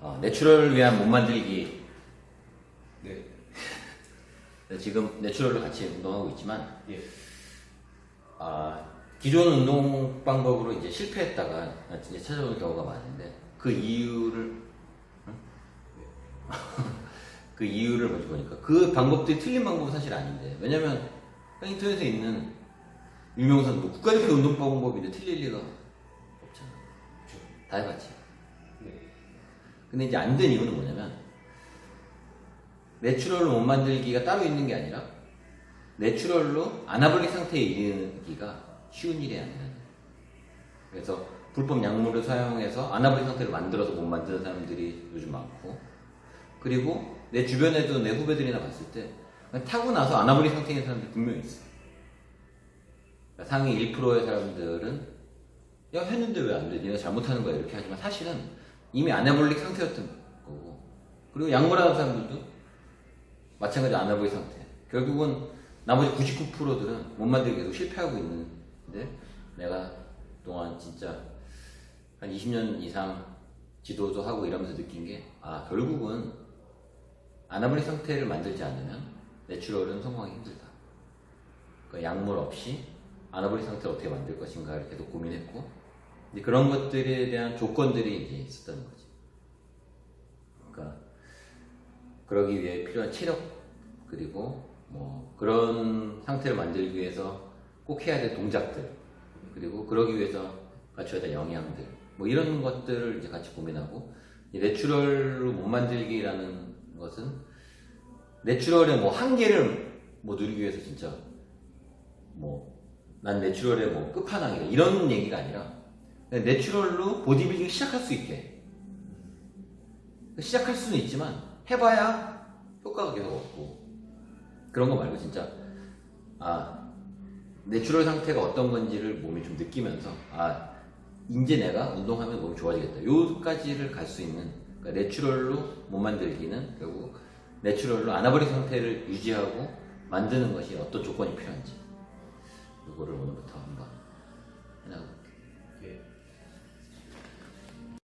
어, 내추럴을 위한 몸 만들기 네. 지금 내추럴로 같이 운동하고 있지만 예. 아, 기존 운동 방법으로 이제 실패했다가 이제 찾아오는 경우가 많은데 그 이유를 응? 그 이유를 먼저 보니까 그 방법들이 틀린 방법은 사실 아닌데 왜냐면 인터넷에 있는 유명선 뭐 국가대표 운동 방법인데 틀릴 리가 없잖아. 다 해봤지. 네. 근데 이제 안 된 이유는 뭐냐면 내추럴로 몸 만들기가 따로 있는 게 아니라 내추럴로 아나볼릭 상태에 이르기가 쉬운 일이 아니라 그래서 불법 약물을 사용해서 아나볼릭 상태를 만들어서 못 만드는 사람들이 요즘 많고 그리고 내 주변에도 내 후배들이나 봤을 때 타고 나서 아나볼릭 상태인 사람들이 분명히 있어 그러니까 상위 1%의 사람들은 야 했는데 왜 안 돼? 니가 잘못하는 거야 이렇게 하지만 사실은 이미 아나볼릭 상태였던 거고. 그리고 약물하는 사람들도 마찬가지 아나볼릭 상태. 결국은 나머지 99%들은 못 만들기 계속 실패하고 있는데 내가 동안 진짜 한 20년 이상 지도도 하고 이러면서 느낀 게 아 결국은 아나볼릭 상태를 만들지 않으면 내추럴은 성공하기 힘들다. 그러니까 약물 없이 아나볼릭 상태를 어떻게 만들 것인가를 계속 고민했고 그런 것들에 대한 조건들이 이제 있었다는 거지. 그러니까 그러기 위해 필요한 체력 그리고 뭐 그런 상태를 만들기 위해서 꼭 해야 될 동작들 그리고 그러기 위해서 갖춰야 될 영양들 뭐 이런 것들을 이제 같이 고민하고 이 내추럴로 못 만들기라는 것은 내추럴의 뭐 한계를 뭐 누리기 위해서 진짜 뭐 난 내추럴의 뭐 끝판왕이다 이런 얘기가 아니라 내추럴로 보디빌딩 시작할 수 있게. 시작할 수는 있지만 해봐야 효과가 계속 없고. 그런 거 말고 진짜 아 내추럴 상태가 어떤 건지를 몸이 좀 느끼면서 아 이제 내가 운동하면 몸이 좋아지겠다. 요까지를 갈 수 있는 그러니까 내추럴로 몸 만들기는 결국 내추럴로 아나볼릭 상태를 유지하고 만드는 것이 어떤 조건이 필요한지. 이거를 오늘부터 한번 해나가볼게요.